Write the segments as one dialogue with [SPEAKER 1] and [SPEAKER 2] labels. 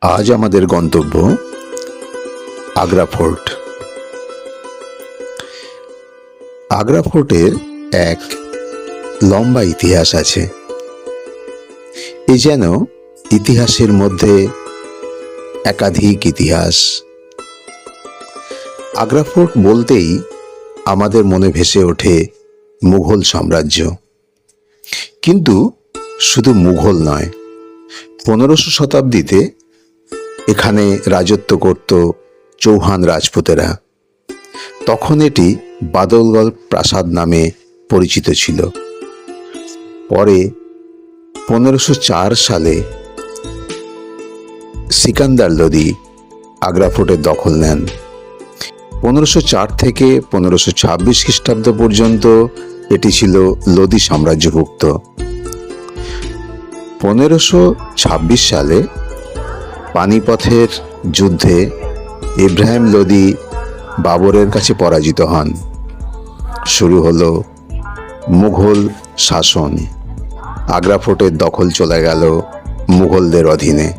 [SPEAKER 1] আজ আমাদের গন্তব্য আগ্রা ফোর্ট। আগ্রা ফোর্টের এক লম্বা ইতিহাস আছে। এই যেন ইতিহাসের মধ্যে একাধিক ইতিহাস। আগ্রা ফোর্ট বলতেই আমাদের মনে ভেসে ওঠে মুঘল সাম্রাজ্য। কিন্তু শুধু মুঘল নয়, পনেরোশো শতাব্দীতে এখানে রাজত্ব করত চৌহান রাজপুতেরা। তখন এটি বাদলগড় প্রাসাদ নামে পরিচিত ছিল। পরে পনেরোশো সালে সিকান্দার লোদি আগ্রা ফোর্টের দখল নেন। পনেরোশো থেকে পনেরোশো ছাব্বিশ খ্রিস্টাব্দ পর্যন্ত এটি ছিল লোদি সাম্রাজ্যভুক্ত। পনেরোশো সালে পানিপথের যুদ্ধে ইব্রাহিম লোদি বাবরের কাছে পরাজিত হন। শুরু হলো মুঘল শাসন। আগ্রা ফোর্টের দখল চলে গেল মুঘলদের অধীনে।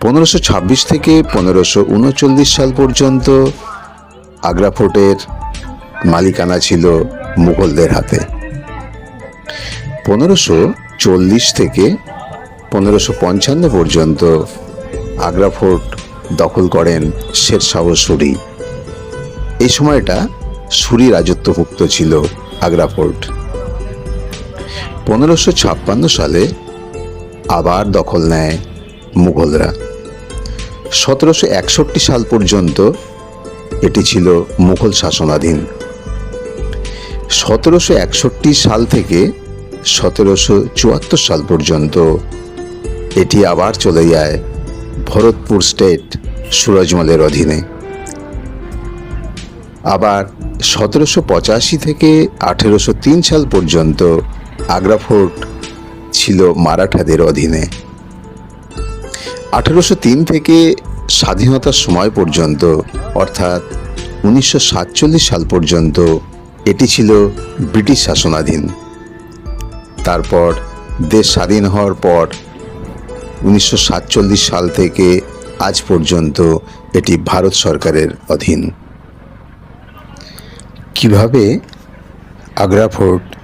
[SPEAKER 1] পনেরোশো ছাব্বিশ থেকে পনেরোশো উনচল্লিশ সাল পর্যন্ত আগ্রা ফোর্টের মালিকানা ছিল মুঘলদের হাতে। পনেরোশো চল্লিশ থেকে পনেরোশো পঞ্চান্ন পর্যন্ত আগ্রা ফোর্ট দখল করেন শেরশাহ সুরি। এই সময়টা সুরি রাজত্বভুক্ত ছিল আগ্রা ফোর্ট। পনেরোশো ছাপ্পান্ন সালে আবার দখল নেয় মুঘলরা। সতেরোশো একষট্টি সাল পর্যন্ত এটি ছিল মুঘল শাসনাধীন। সতেরোশো একষট্টি সাল থেকে সতেরোশো চুয়াত্তর সাল পর্যন্ত এটি আবার চলে যায় ভরতপুর স্টেট সুরজমলের অধীনে। আবার সতেরোশো পঁচাশি থেকে আঠেরোশো তিন সাল পর্যন্ত আগ্রা ফোর্ট ছিল মারাঠাদের অধীনে। আঠেরোশো তিন থেকে স্বাধীনতার সময় পর্যন্ত, অর্থাৎ উনিশশো সাতচল্লিশ সাল পর্যন্ত, এটি ছিল ব্রিটিশ শাসনাধীন। তারপর দেশ স্বাধীন হওয়ার পর উনিশশো সাতচল্লিশ সাল থেকে আজ পর্যন্ত এটি ভারত সরকারের অধীন। কীভাবে আগ্রা ফোর্ট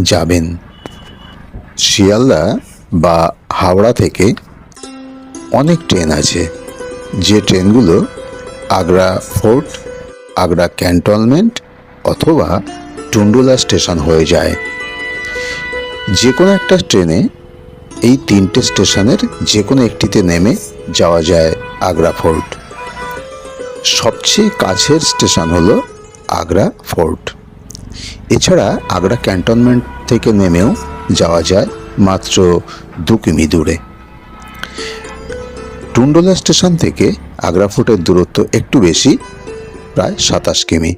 [SPEAKER 1] যাবেন? শিয়ালদা বা হাওড়া থেকে অনেক ট্রেন আছে। যে ট্রেনগুলো আগ্রা ফোর্ট, আগ্রা ক্যান্টনমেন্ট অথবা টুন্ডুলা স্টেশন হয়ে যায়। যে কোনো একটা ট্রেনে এই তিনটে স্টেশনের যে কোনো একটিতে নেমে যাওয়া যায় আগ্রা ফোর্ট। সবচেয়ে কাছের স্টেশন হলো আগ্রা ফোর্ট। এছাড়া আগ্রা ক্যান্টনমেন্ট থেকে নেমেও যাওয়া যায় মাত্র দু কিমি দূরে। টুন্ডোলা স্টেশন থেকে আগ্রা ফোর্টের দূরত্ব একটু বেশি, প্রায় সাতাশ কিমি।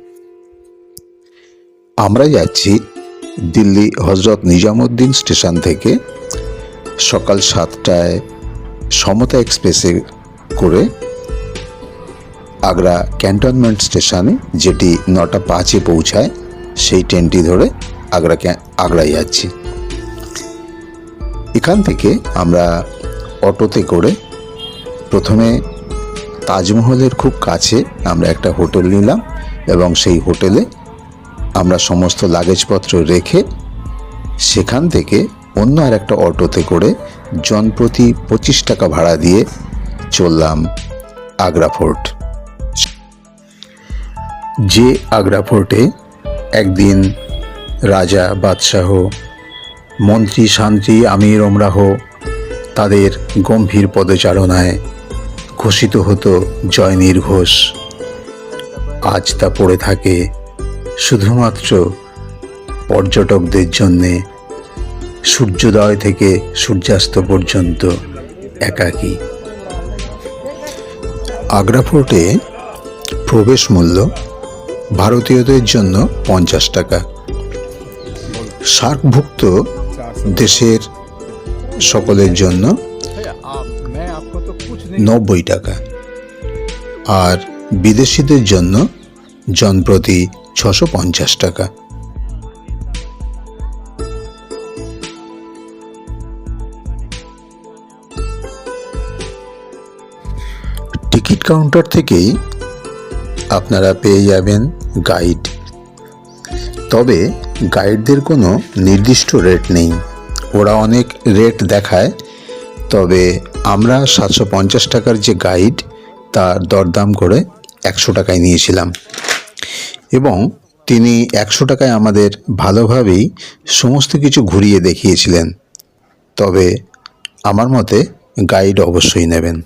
[SPEAKER 1] আমরা যাচ্ছি দিল্লি হজরত নিজামুদ্দিন স্টেশন থেকে সকাল সাতটায় সমতা এক্সপ্রেসে করে আগ্রা ক্যান্টনমেন্ট স্টেশনে যেটি নটা পাঁচে পৌঁছায়, সেই ট্রেনটি ধরে আগ্রা আগ্রায় যাচ্ছি। এখান থেকে আমরা অটোতে করে প্রথমে তাজমহলের খুব কাছে আমরা একটা হোটেল নিলাম এবং সেই হোটেলে আমরা সমস্ত লাগেজপত্র রেখে সেখান থেকে অন্য আর একটা অটোতে করে জনপ্রতি পঁচিশ টাকা ভাড়া দিয়ে চললাম আগ্রা ফোর্ট। যে আগ্রা ফোর্টে একদিন রাজা, বাদশাহ, মন্ত্রী, শান্তি, আমির, ওমরাহ তাদের গম্ভীর পদচারণায় ঘোষিত হতো জয় নির্ঘোষ আজ তা পড়ে থাকে শুধুমাত্র পর্যটকদের জন্যে সূর্যোদয় থেকে সূর্যাস্ত পর্যন্ত একাকী। আগ্রা ফোর্টে প্রবেশ মূল্য ভারতীয়দের জন্য পঞ্চাশ টাকা। সার্কভুক্ত দেশের সকলের জন্য নব্বই টাকা। আর বিদেশিদের জন্য জনপ্রতি ছশো পঞ্চাশ টাকা। কাউন্টার থেকেই আপনারা পেয়ে যাবেন গাইড তবে গাইডদের কোনো নির্দিষ্ট রেট নেই। ওরা অনেক রেট দেখায়, তবে আমরা সাতশো পঞ্চাশ টাকার যে গাইড তার দরদাম করে একশো টাকায় নিয়েছিলাম। এবং তিনি একশো টাকায় আমাদের ভালোভাবেই সমস্ত কিছু ঘুরিয়ে দেখিয়েছিলেন। তবে আমার মতে গাইড অবশ্যই নেবেন।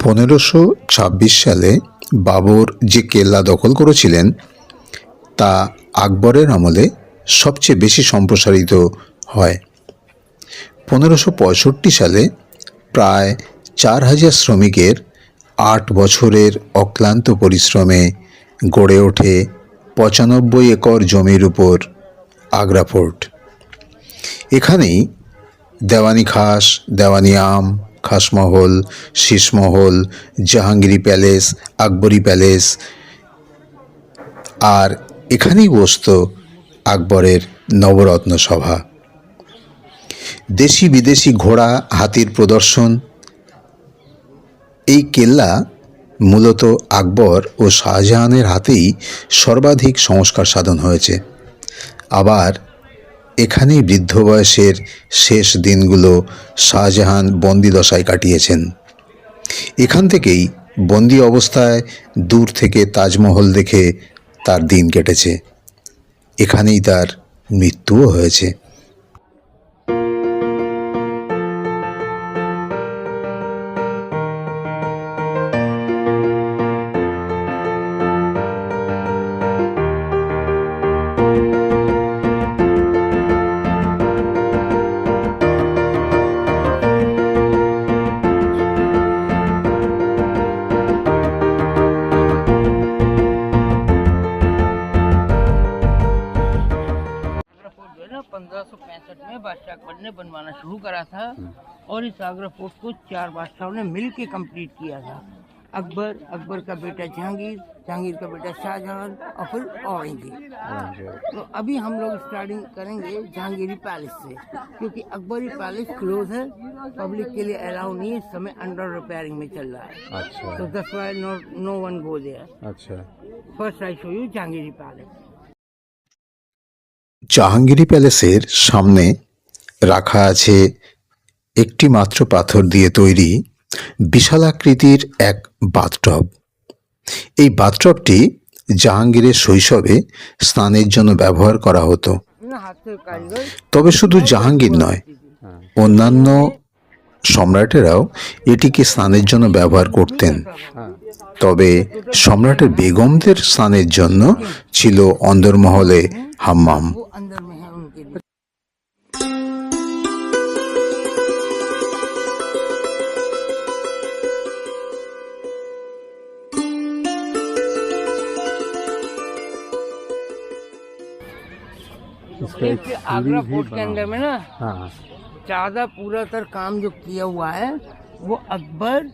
[SPEAKER 1] পনেরোশো ছাব্বিশ সালে বাবর যে কেল্লা দখল করেছিলেন, তা আকবরের আমলে সবচেয়ে বেশি সম্প্রসারিত হয়। পনেরোশো পঁয়ষট্টি সালে প্রায় চার হাজার শ্রমিকের আট বছরের অক্লান্ত পরিশ্রমে গড়ে ওঠে পঁচানব্বই একর জমির উপর আগ্রা ফোর্ট। এখানেই দেওয়ানি খাস দেওয়ানি আম খাসমহল, শীষমহল, জাহাঙ্গীরি প্যালেস, আকবরী প্যালেস আর এখানেই বসত আকবরের নবরত্ন সভা। দেশি বিদেশি ঘোড়া হাতির প্রদর্শন, এই কেল্লা মূলত আকবর ও শাহজাহানের হাতেই সর্বাধিক সংস্কার সাধন হয়েছে। আবার এখানেই বৃদ্ধ বয়সের শেষ দিনগুলো শাহজাহান বন্দি দশায় কাটিয়েছেন। এখান থেকেই বন্দি অবস্থায় দূর থেকে তাজমহল দেখে তার দিন কেটেছে। এখানেই তার মৃত্যুও হয়েছে।
[SPEAKER 2] आगरा फोर्ट को चार बादशाहों ने मिल के कम्प्लीट किया था अकबर अकबर का बेटा जहांगीर जहांगीर का बेटा शाहजहां और फिर औरंगजेब तो अभी हम लोग स्टार्टिंग करेंगे जहांगीरी पैलेस से क्योंकि अकबरी पैलेस क्लोज है पब्लिक के लिए अलाउ नहीं है इस समय अंडर रिपेयरिंग में चल रहा है
[SPEAKER 3] अच्छा
[SPEAKER 2] तो this why no no one go there
[SPEAKER 3] अच्छा
[SPEAKER 2] first I show you Jahangiri palace
[SPEAKER 1] Jahangiri প্যালেসের সামনে রাখা আছে একটি মাত্র পাথর দিয়ে তৈরি বিশালাকৃতির এক বাথটব। এই বাথটবটি জাহাঙ্গীরের শৈশবে স্নানের জন্য ব্যবহার করা হতো। তবে শুধু জাহাঙ্গীর নয়, অন্যান্য সম্রাটেরাও এটিকে স্নানের জন্য ব্যবহার করতেন। তবে সম্রাটের বেগমদের স্নানের জন্য ছিল অন্দরমহলে হাম্মাম।
[SPEAKER 2] देखिए आगरा फोर्ट के अंदर में ना
[SPEAKER 3] हाँ।
[SPEAKER 2] ज़्यादा पूरा तर काम जो किया हुआ है वो अकबर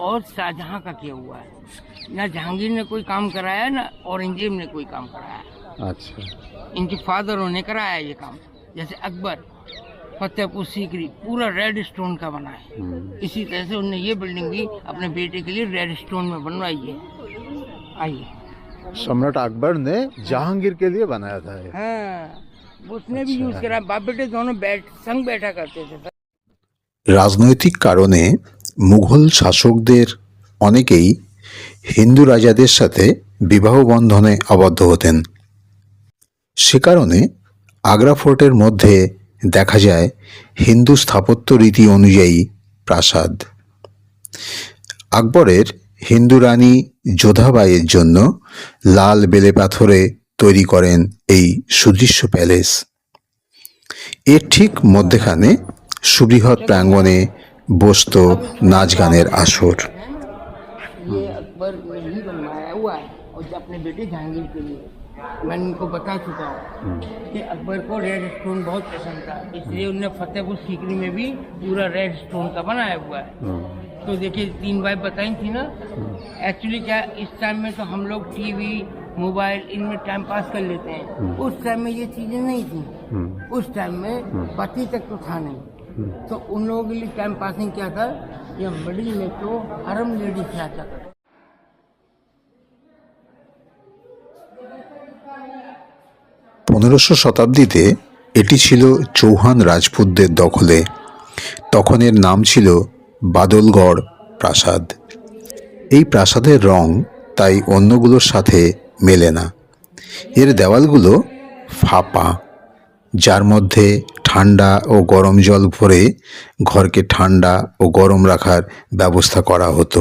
[SPEAKER 2] और शाहजहां का किया हुआ है। ना जहांगीर ने कोई काम कराया ना औरंगज़ेब ने कोई काम कराया।
[SPEAKER 3] अच्छा।
[SPEAKER 2] इनके फादरों ने कराया ये काम। जैसे अकबर फतेहपुर सीकरी पूरा रेड स्टोन का बना है।
[SPEAKER 3] हम्म,
[SPEAKER 2] इसी तरह से उन्होंने ये बिल्डिंग भी अपने बेटे के लिए रेड स्टोन में बनवाई है। आइए।
[SPEAKER 3] सम्राट अकबर ने जहांगीर के लिए बनाया था ये।
[SPEAKER 2] हाँ। उसने भी यूज करा बाप बेटे दोनों बैठ संग बैठा करते थे
[SPEAKER 1] রাজনৈতিক কারণে মুঘল শাসকদের অনেকেই হিন্দু রাজাদের সাথে বিবাহ বন্ধনে আবদ্ধ হতেন সে কারণে আগ্রা ফোর্টের মধ্যে দেখা যায় হিন্দু স্থাপত্য রীতি অনুযায়ী প্রাসাদ আকবরের হিন্দু রানী যোধাবাইয়ের জন্য লাল বেলে পাথরে তৈরি করেন এই সুদৃশ্য প্যালেস এর ঠিক মধ্যেখানে সুবৃহৎ প্রাঙ্গণে বসত নাচ গানের আসর
[SPEAKER 2] ये अकबर ने ही बनवाया हुआ है और जो अपने बेटे जहांगीर के लिए मैंने उनको बता चुका हूँ कि अकबर को रेड स्टोन बहुत पसंद था इसलिए उन्होंने फतेहपुर सीकरी में भी पूरा रेड स्टोन का बनाया हुआ है तो देखिए तीन बार बताई थी ना एक्चुअली क्या इस टाइम में तो हम लोग टीवी मोबाइल इनमें टाइम पास कर लेते हैं उस टाइम में ये चीजें नहीं थी उस टाइम में पति तक तो था नहीं तो उन लोगों के लिए टाइम पासिंग क्या था ये मिडिल में तो हरम लेडीज जाता था
[SPEAKER 1] পনেরোশো শতাব্দীতে এটি ছিল চৌহান রাজপুতদের দখলে তখন এর নাম ছিল বাদলগড় প্রাসাদ এই প্রাসাদের রং তাই অন্যগুলোর সাথে মেলে না। এর দেওয়ালগুলো ফাঁপা, যার মধ্যে ঠান্ডা ও গরম জল ভরে ঘরকে ঠান্ডা ও গরম রাখার ব্যবস্থা করা হতো।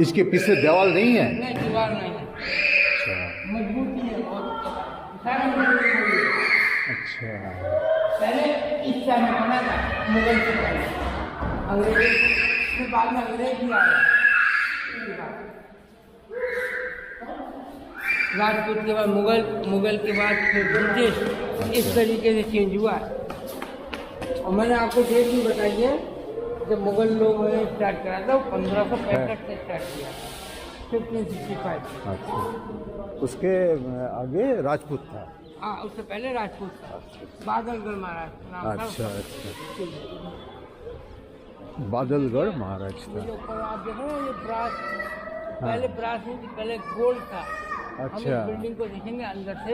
[SPEAKER 3] इसके पीछे देवाल नहीं है।
[SPEAKER 2] नहीं दीवार नहीं है।
[SPEAKER 3] अच्छा। अच्छा।
[SPEAKER 2] पहले इस टाइम बना था मुगल से पहले। अंग्रेज़ फिर बाद में अंग्रेज़ भी आए। राजपूत के बाद मुगल मुगल के बाद फिर ब्रिटिश। इस तरीके से चेंज हुआ है। और मैंने आपको डेट भी बताई है। जब मुगल लोगों ने स्टार्ट करा था वो पंद्रह सौ पैंसठ से स्टार्ट किया। फिफ्टीन सिक्सटी फाइव
[SPEAKER 3] अच्छा। उसके आगे राजपूत था।
[SPEAKER 2] हाँ उससे पहले राजपूत था। बादलगढ़ महाराज नाम
[SPEAKER 3] अच्छा अच्छा। बादलगढ़ महाराज था।
[SPEAKER 2] आप देख ये ब्रास पहले ब्रास नहीं थी पहले गोल्ड था।
[SPEAKER 3] अच्छा।
[SPEAKER 2] बिल्डिंग को देखेंगे अंदर से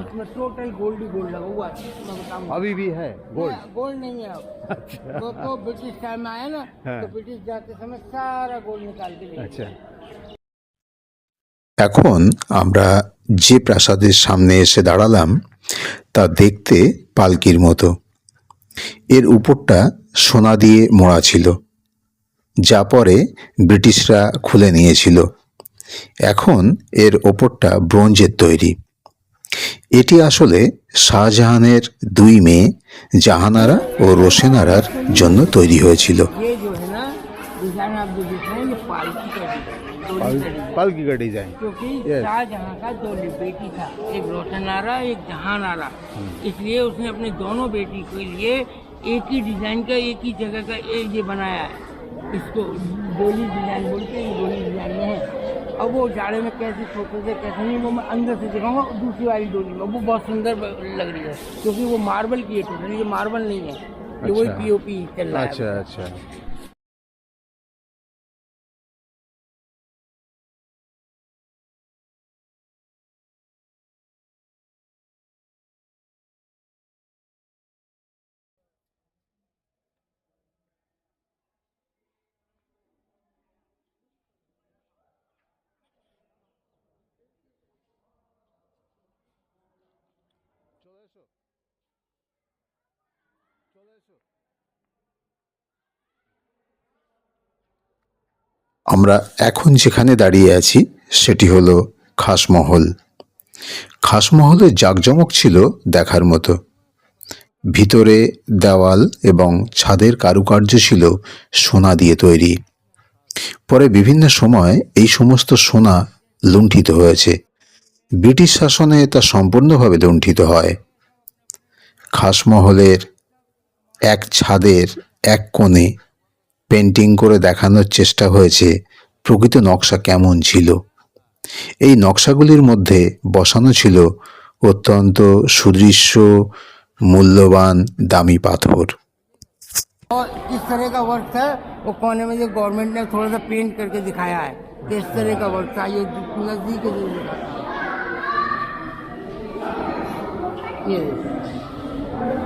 [SPEAKER 2] उसमें टोटल गोल्ड ही गोल्ड लगा हुआ है मैं बताऊंगा
[SPEAKER 3] अभी भी है गोल्ड
[SPEAKER 2] नहीं, गोल्ड नहीं है अब
[SPEAKER 3] अच्छा
[SPEAKER 2] वो तो ब्रिटिश टाइम में आया ना
[SPEAKER 3] हाँ।
[SPEAKER 2] तो ब्रिटिश जाते समय सारा गोल्ड निकाल के ले गए।
[SPEAKER 3] अच्छा
[SPEAKER 1] এখন আমরা যে প্রাসাদের সামনে এসে দাঁড়ালাম তা দেখতে পালকির মতো এর উপরটা সোনা দিয়ে মোড়া ছিল যা পরে ব্রিটিশরা খুলে নিয়েছিল এখন এর ওপরটা ব্রোঞ্জের তৈরি এটি আসলে শাহজাহানের দুই মেয়ে জাহানারা ও রোশেনারার জন্য তৈরি হয়েছিল
[SPEAKER 2] ये जो है ना डिजाइन आप जो देख रहे हैं ये पालकी का डिजाइन है, डोली का डिजाइन
[SPEAKER 3] पालकी का डिजाइन
[SPEAKER 2] क्योंकि
[SPEAKER 3] Yes.
[SPEAKER 2] शाहजहां का दो बेटी था एक रोशनारा एक जहानारा इसलिए उसने अपने दोनों बेटी के लिए एक ही डिजाइन का एक ही जगह का एक ये बनाया है इसको गोली डिज़ाइन बोलते हैं गोली डिज़ाइन में है। अब वो जाड़े में कैसे छोटे से कैसे नहीं वो मैं अंदर से दिखाऊँगा दूसरी वाली डोली में। वो बहुत सुंदर लग रही है क्योंकि वो मार्बल की है टोटली ये मार्बल नहीं है ये वही
[SPEAKER 3] पी
[SPEAKER 2] ओ पी चल रहा है।
[SPEAKER 3] अच्छा अच्छा।
[SPEAKER 1] আমরা এখন যেখানে দাঁড়িয়ে আছি, সেটি হলো খাসমহল। খাসমহলের জাঁকজমক ছিল দেখার মতো। ভিতরে দেওয়াল এবং ছাদের কারুকার্য ছিল সোনা দিয়ে তৈরি। পরে বিভিন্ন সময় এই সমস্ত সোনা লুণ্ঠিত হয়েছে। ব্রিটিশ শাসনে তা সম্পূর্ণভাবে লুণ্ঠিত হয়। খাসমহলের এক ছাদের এক কোণে পেন্টিং করে দেখানোর চেষ্টা হয়েছে প্রকৃত নকশা কেমন ছিল এই নকশাগুলির মধ্যে বসানো ছিল অত্যন্ত সুদৃশ্য মূল্যবান দামি পাথর
[SPEAKER 2] और किस तरह का वर्क था वो कोने में जो गवर्नमेंट ने थोड़ा सा पेंट करके दिखाया है कि इस तरह का वर्क था ये नजदीक से देखा। ये देखो।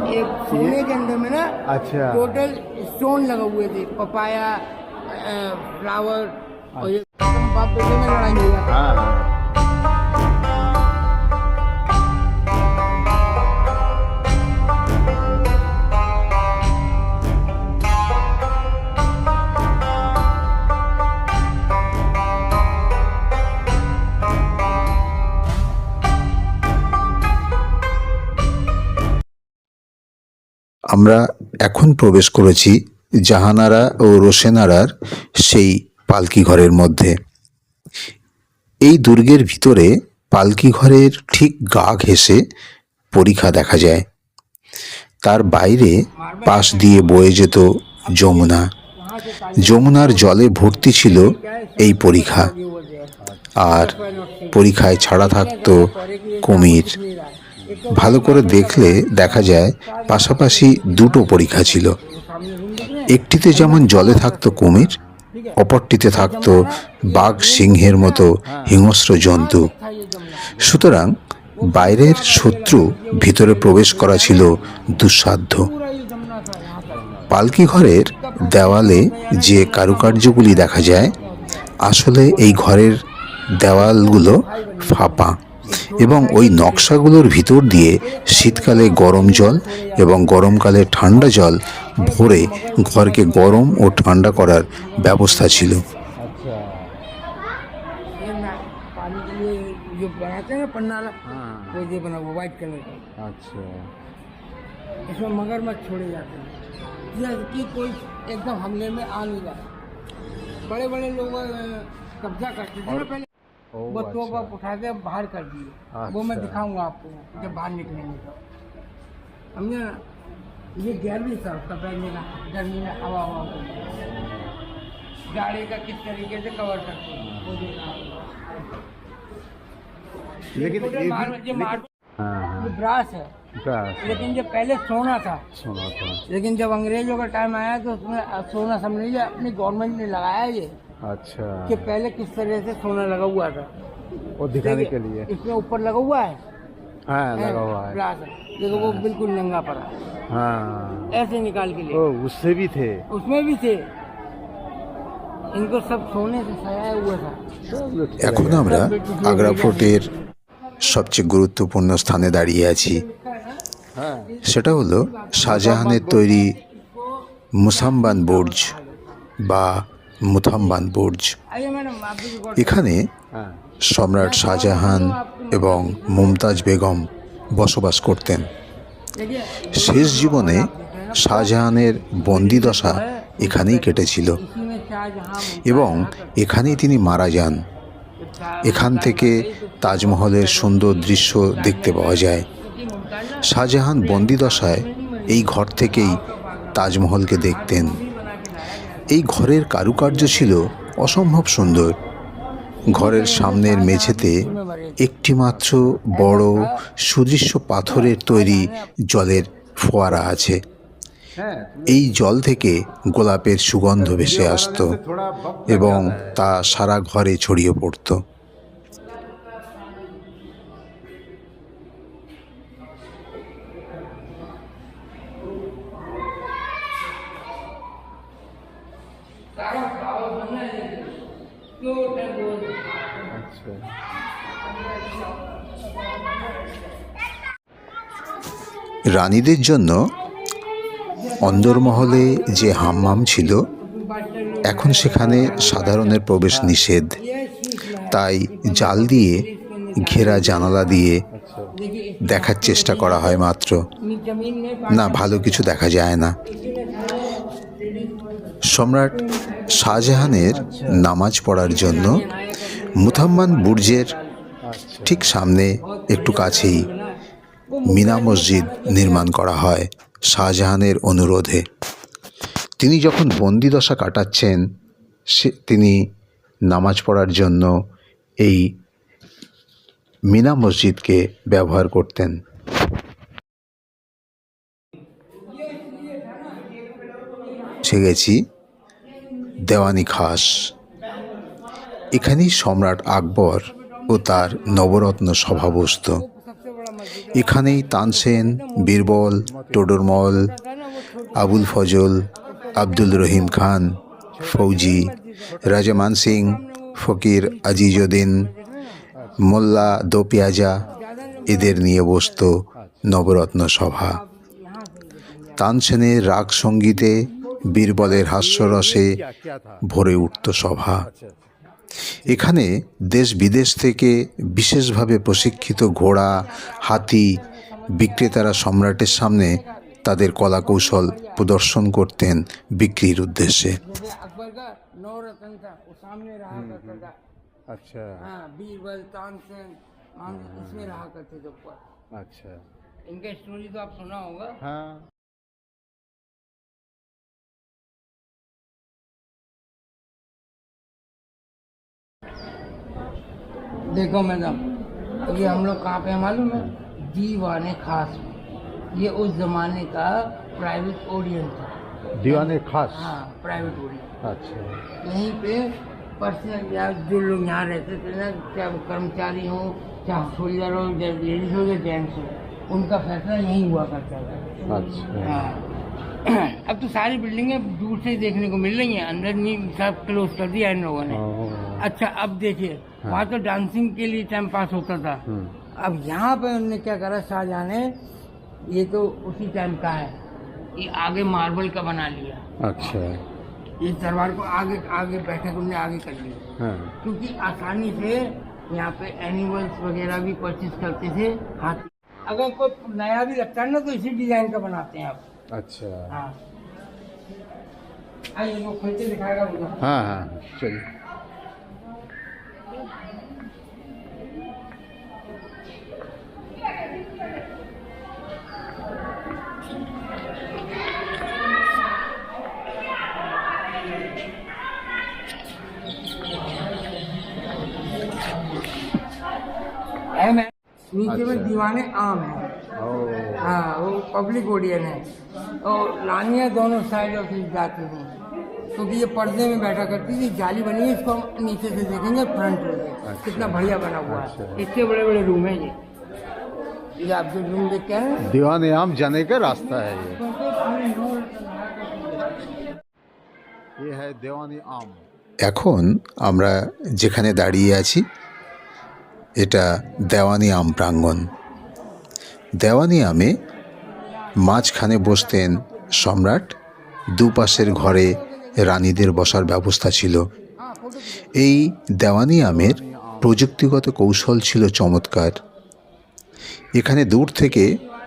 [SPEAKER 2] एक सोने के अंदर में ना
[SPEAKER 3] अच्छा।
[SPEAKER 2] टोटल स्टोन लगे हुए थे पपाया फ्लावर और ये बाप बेटे में लड़ाई हुई
[SPEAKER 1] আমরা এখন প্রবেশ করেছি জাহানারা ও রোশেনারার সেই পালকি ঘরের মধ্যে। এই দুর্গের ভিতরে পালকি ঘরের ঠিক গা ঘেঁষে পরীক্ষা দেখা যায়। তার বাইরে পাশ দিয়ে বয়ে যেত যমুনা। যমুনার জলে ভর্তি ছিল এই পরীক্ষা। আর পরীক্ষায় ছাড়া থাকতো কুমির। ভালো করে দেখলে দেখা যায় পাশাপাশি দুটো পরীক্ষা ছিল। একটিতে যেমন জলে থাকতো কুমির, অপরটিতে থাকতো বাঘ সিংহের মতো হিংস্র জন্তু। সুতরাং বাইরের শত্রু ভিতরে প্রবেশ করা ছিল দুঃসাধ্য। পালকি ঘরের দেওয়ালে যে কারুকার্যগুলি দেখা যায়, আসলে এই ঘরের দেওয়ালগুলো ফাঁপা। এবং ওই নকশাগুলোর ভিতর দিয়ে শীতকালে গরম জল এবং গরমকালে ঠান্ডা জল ভরে ঘরকে গরম ও ঠান্ডা করার ব্যবস্থা ছিল
[SPEAKER 2] ये ना पानी के लिए जो बनाते हैं ना पन्नाला
[SPEAKER 3] हाँ
[SPEAKER 2] वो ये बना हुआ व्हाइट कलर का
[SPEAKER 3] अच्छा
[SPEAKER 2] इसमें मगरमच्छ छोड़े जाते हैं जैसे कि कोई एकदम हमले में आ नहीं रहा बड़े बड़े लोग अ, कब्जा करते थे ना पहले बच्चों को
[SPEAKER 3] अच्छा।
[SPEAKER 2] उठा के बाहर कर दिए। वो मैं
[SPEAKER 3] अच्छा।
[SPEAKER 2] दिखाऊँगा आपको जब बाहर निकलेंगे तो। समझे ना ये साल का पहले का गर्मी में हवा हवा गाड़ी का किस तरीके से कवर करते हैं वो आपको।
[SPEAKER 3] लेकिन
[SPEAKER 2] ये मार्बल-
[SPEAKER 3] हाँ हाँ।
[SPEAKER 2] ब्रास है। लेकिन जो पहले सोना था
[SPEAKER 3] सुना था।
[SPEAKER 2] लेकिन जब अंग्रेज़ों का टाइम आया तो उसमें सोना समझ लीजिए अपनी गवर्नमेंट ने लगाया ये।
[SPEAKER 3] अच्छा
[SPEAKER 2] कि पहले किस तरह से सोना लगा हुआ था
[SPEAKER 3] वो दिखाने के लिए
[SPEAKER 2] इसमें ऊपर लगा हुआ है
[SPEAKER 3] हाँ लगा हुआ है
[SPEAKER 2] ग्लास है देखो वो बिल्कुल नंगा पड़ा है।
[SPEAKER 3] हाँ
[SPEAKER 2] ऐसे निकाल के लिए
[SPEAKER 3] ओ उससे भी थे
[SPEAKER 2] उसमें भी थे इनको सब सोने से सजाया हुआ था
[SPEAKER 1] এখন আমরা আগ্রা ফোর্টের সবচেয়ে গুরুত্বপূর্ণ স্থানে দাঁড়িয়ে আছি
[SPEAKER 3] हाँ
[SPEAKER 1] সেটা হলো শাহজাহানের তৈরি মুসাম্বান বুর্জ বা মুথাম্মান বুর্জ। এখানে সম্রাট শাহজাহান এবং মুমতাজ বেগম বসবাস করতেন। শেষ জীবনে শাহজাহানের বন্দিদশা এখানেই কেটেছিল এবং এখানেই তিনি মারা যান। এখান থেকে তাজমহলের সুন্দর দৃশ্য দেখতে পাওয়া যায়। শাহজাহান বন্দিদশায় এই ঘর থেকেই তাজমহলকে দেখতেন। এই ঘরের কারুকার্য ছিল অসম্ভব সুন্দর। ঘরের সামনের মেঝেতে একটিমাত্র বড় সুদৃশ্য পাথরের তৈরি জলের ফোয়ারা আছে। এই জল থেকে গোলাপের সুগন্ধ ভেসে আসত এবং তা সারা ঘরে ছড়িয়ে পড়তো। রানীদের জন্য অন্দরমহলে যে হাম্মাম ছিল, এখন সেখানে সাধারণের প্রবেশ নিষেধ। তাই জাল দিয়ে, ঘেরা জানালা দিয়ে দেখার চেষ্টা করা হয় মাত্র। না, ভালো কিছু দেখা যায় না। সম্রাট শাহজাহানের নামাজ পড়ার জন্য মুথাম্মান বুর্জের ঠিক সামনে একটু কাছেই মিনা মসজিদ নির্মাণ করা হয় শাহজাহানের অনুরোধে। তিনি যখন বন্দি দশা কাটাচ্ছেন, সে তিনি নামাজ পড়ার জন্য এই মিনা মসজিদকে ব্যবহার করতেন। সে গেছি দেওয়ানি খাস। এখানেই সম্রাট আকবর ও তার নবরত্ন সভা বসত এখানেই তানসেন, বীরবল, টোডরমল, আবুল ফজল, আব্দুল রহিম খান, ফৌজি, রাজা মান সিং ফকির আজিজুদ্দিন মোল্লা দো পেয়াজা এদের নিয়ে বসত নবরত্ন সভা। তানসেনের রাগ সঙ্গীতে বীরবলের হাস্যরসে
[SPEAKER 3] क्या क्या था
[SPEAKER 1] ভরে উঠত সভা
[SPEAKER 3] अच्छा
[SPEAKER 1] এখানে দেশ বিদেশ থেকে বিশেষভাবে প্রশিক্ষিত ঘোড়া হাতি বিক্রেতারা সম্রাটের সামনে তাদের কলাকৌশল প্রদর্শন করতেন বিক্রির উদ্দেশ্যে
[SPEAKER 2] जैसे अकबर का नवरत्न था वो सामने रहा करता था
[SPEAKER 3] अच्छा
[SPEAKER 2] हाँ बीरबल तानसेन मान इसमें रहा करते थे ऊपर
[SPEAKER 3] अच्छा
[SPEAKER 2] इनका स्टोरी तो आप सुना होगा
[SPEAKER 3] हाँ
[SPEAKER 2] देखो मैडम ये हम लोग कहाँ पे मालूम है? दीवाने खास। ये उस जमाने का प्राइवेट ऑडियंस था।
[SPEAKER 3] दीवाने खास?
[SPEAKER 2] हाँ प्राइवेट ऑडियंस
[SPEAKER 3] अच्छा।
[SPEAKER 2] यहीं पे पर्सनल या जो लोग यहाँ रहते थे ना चाहे वो कर्मचारी हो चाहे होल्डर हो या लेडीज़ हो या जेंट्स हो उनका फैसला यहीं हुआ करता था।
[SPEAKER 3] अच्छा।
[SPEAKER 2] हाँ। अब तो सारी बिल्डिंगें दूर से ही देखने को मिल रही हैं। अंदर नहीं सब क्लोज कर दिया इन लोगों ने। अच्छा अब देखिए वहाँ तो डांसिंग के लिए टाइम पास होता था।
[SPEAKER 3] हम्म,
[SPEAKER 2] अब यहाँ पे उन्होंने क्या करा शाहजहां ने ये तो उसी टाइम का है। ये आगे मार्बल का बना लिया।
[SPEAKER 3] अच्छा।
[SPEAKER 2] इस दरबार को आगे आगे बैठक उनने आगे कर लिया।
[SPEAKER 3] हाँ।
[SPEAKER 2] क्योंकि आसानी से यहाँ पे एनिमल्स वगैरह भी परचेज करते थे हाथी। अगर कोई नया भी लगता है ना तो इसी डिज़ाइन का बनाते हैं आप।
[SPEAKER 3] अच्छा।
[SPEAKER 2] हाँ।,
[SPEAKER 3] हाँ। हाँ चलिए।
[SPEAKER 2] नीचे में
[SPEAKER 3] अच्छा।
[SPEAKER 2] दीवाने आम है। हाँ वो पब्लिक ऑडियन है और रानियाँ दोनों साइड ऑफ से जाती थी क्योंकि ये पर्दे में बैठा करती थी जाली बनी है इसको हम नीचे से देखेंगे फ्रंट से कितना बढ़िया बना हुआ है
[SPEAKER 3] अच्छा।
[SPEAKER 2] इतने बड़े बड़े रूम है ये ये आप जो रूम देख के आए हैं,
[SPEAKER 3] दीवाने आम जाने का रास्ता है ये
[SPEAKER 2] उसको पूरे नौ-
[SPEAKER 3] ये है दीवानी आम
[SPEAKER 1] এখন আমরা যেখানে দাঁড়িয়ে আছি এটা দেওয়ানি আম প্রাঙ্গণ দেওয়ানি আমে মাঝখানে বসতেন সম্রাট দুপাশের ঘরে রানীদের বসার ব্যবস্থা ছিল এই দেওয়ানি আমের প্রযুক্তিগত কৌশল ছিল চমৎকার এখানে দূর থেকে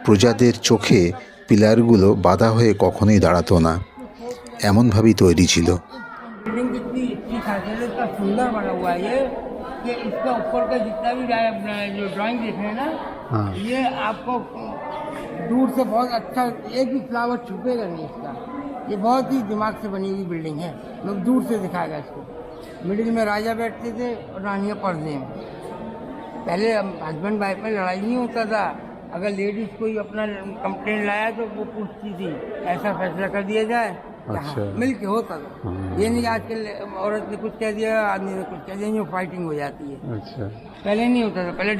[SPEAKER 1] প্রজাদের চোখে পিলারগুলো বাধা হয়ে কখনোই দাঁড়াতো না এমনভাবেই তৈরি ছিল
[SPEAKER 2] बिल्डिंग कितनी इतनी खासियत है, इतना सुंदर बना हुआ है ये कि इसका ऊपर का जितना भी ड्रा- जो ड्राइंग देख रहे हैं ना
[SPEAKER 3] हाँ।
[SPEAKER 2] ये आपको दूर से बहुत अच्छा एक भी फ्लावर छुपेगा नहीं इसका। ये बहुत ही दिमाग से बनी हुई बिल्डिंग है। लोग दूर से दिखाएगा इसको। मिडिल में राजा बैठते थे और रानियाँ पर्दे में पहले हस्बैंड वाइफ में लड़ाई नहीं होता था। अगर लेडीज़ कोई अपना कंप्लेन लाया तो वो पूछती थी ऐसा फैसला कर दिया जाए?
[SPEAKER 3] अच्छा।
[SPEAKER 2] मिल के होता था।
[SPEAKER 3] हाँ।
[SPEAKER 2] ये नहीं आजकल औरत ने कुछ कह दिया आदमी ने कुछ कह दिया फाइटिंग हो जाती है।
[SPEAKER 3] अच्छा।
[SPEAKER 2] पहले नहीं होता था। पहले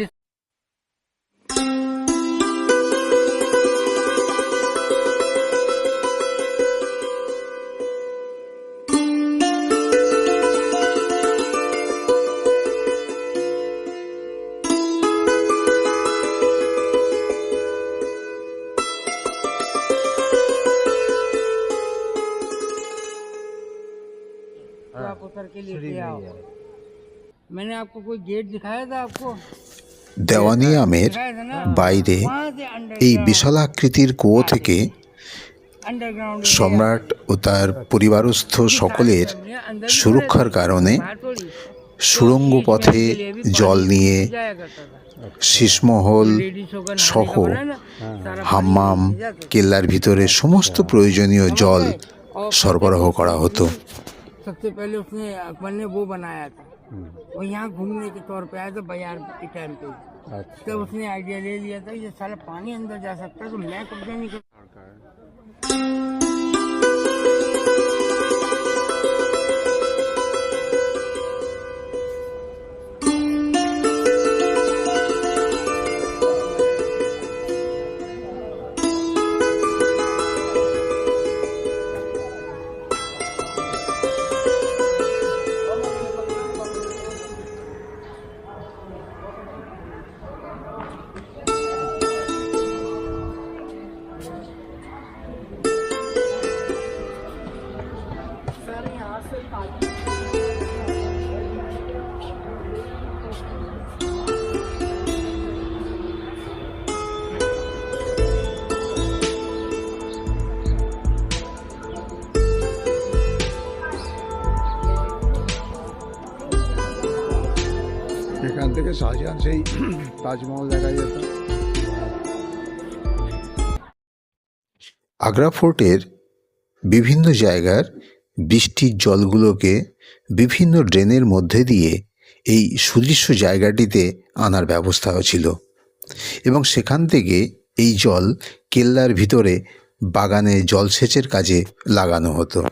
[SPEAKER 2] आप उतर के लेके आओ मैंने आपको कोई गेट दिखाया था आपको
[SPEAKER 1] দেওয়ানি আমের
[SPEAKER 2] दिखाया था ना
[SPEAKER 1] বাইরে
[SPEAKER 2] वहाँ से
[SPEAKER 1] এই
[SPEAKER 2] अंडरग्राउंड
[SPEAKER 1] বিশালাকৃতির কুয়ো থেকে
[SPEAKER 2] अंडरग्राउंड
[SPEAKER 1] সম্রাট ও তার পরিবারস্থ সকলের সুরক্ষার কারণে সুড়ঙ্গ পথে জল নিয়ে শীষমহল সহ হাম্মাম কেল্লার ভিতরে সমস্ত প্রয়োজনীয় জল সরবরাহ করা হতো
[SPEAKER 2] सबसे पहले उसने अकबर ने वो बनाया था। वो यहाँ घूमने के तौर पे आया था बाज़ार के टाइम पे।
[SPEAKER 3] अच्छा।
[SPEAKER 2] तब उसने आइडिया ले लिया था ये सारा पानी अंदर जा सकता है तो मैं कब्जा नहीं कर
[SPEAKER 3] সেই তাজমহল দেখা যেত।
[SPEAKER 1] আগ্রা ফোর্টের বিভিন্ন জায়গার বৃষ্টির জলগুলোকে বিভিন্ন ড্রেনের মধ্যে দিয়ে এই সুদৃশ্য জায়গাটিতে আনার ব্যবস্থাও ছিল। এবং সেখান থেকে এই জল কেল্লার ভিতরে বাগানে জলসেচের কাজে লাগানো হতো।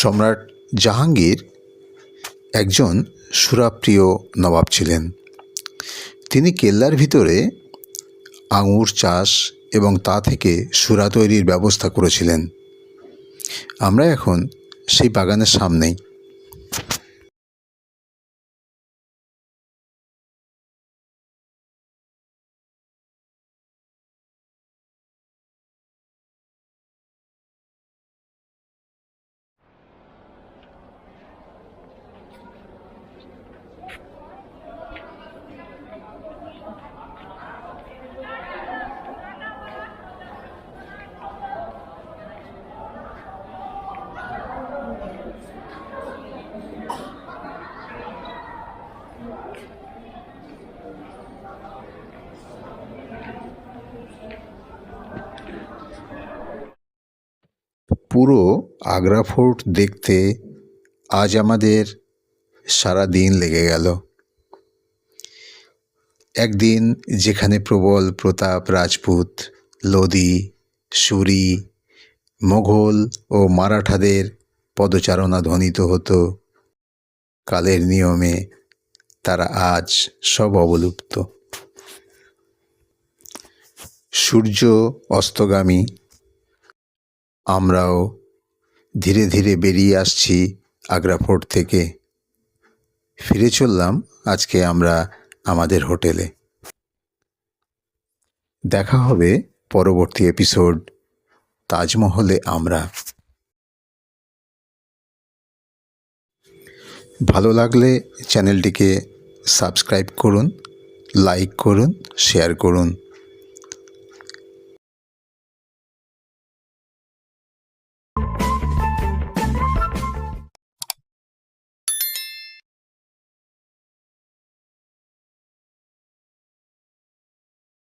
[SPEAKER 1] সম্রাট জাহাঙ্গীর একজন সুরাপ্রিয় নবাব ছিলেন। তিনি কেল্লার ভিতরে আঙুর চাষ এবং তা থেকে সুরা তৈরির ব্যবস্থা করেছিলেন। আমরা এখন সেই বাগানের সামনেই। পুরো আগ্রা ফোর্ট দেখতে আজ আমাদের সারা দিন লেগে গেল। একদিন যেখানে প্রবল প্রতাপ, রাজপুত, লোদি, সুরি, মোঘল ও মারাঠাদের পদচারণা ধ্বনিত হতো। কালের নিয়মে তারা আজ সব অবলুপ্ত। সূর্য অস্তগামী আমরাও ধীরে ধীরে বেরিয়ে আসছি আগ্রা ফোর্ট থেকে। ফিরে চললাম আজকে আমরা আমাদের হোটেলে। দেখা হবে পরবর্তী এপিসোড তাজমহলে আমরা। ভালো লাগলে চ্যানেলটিকে সাবস্ক্রাইব করুন, লাইক করুন, শেয়ার করুন।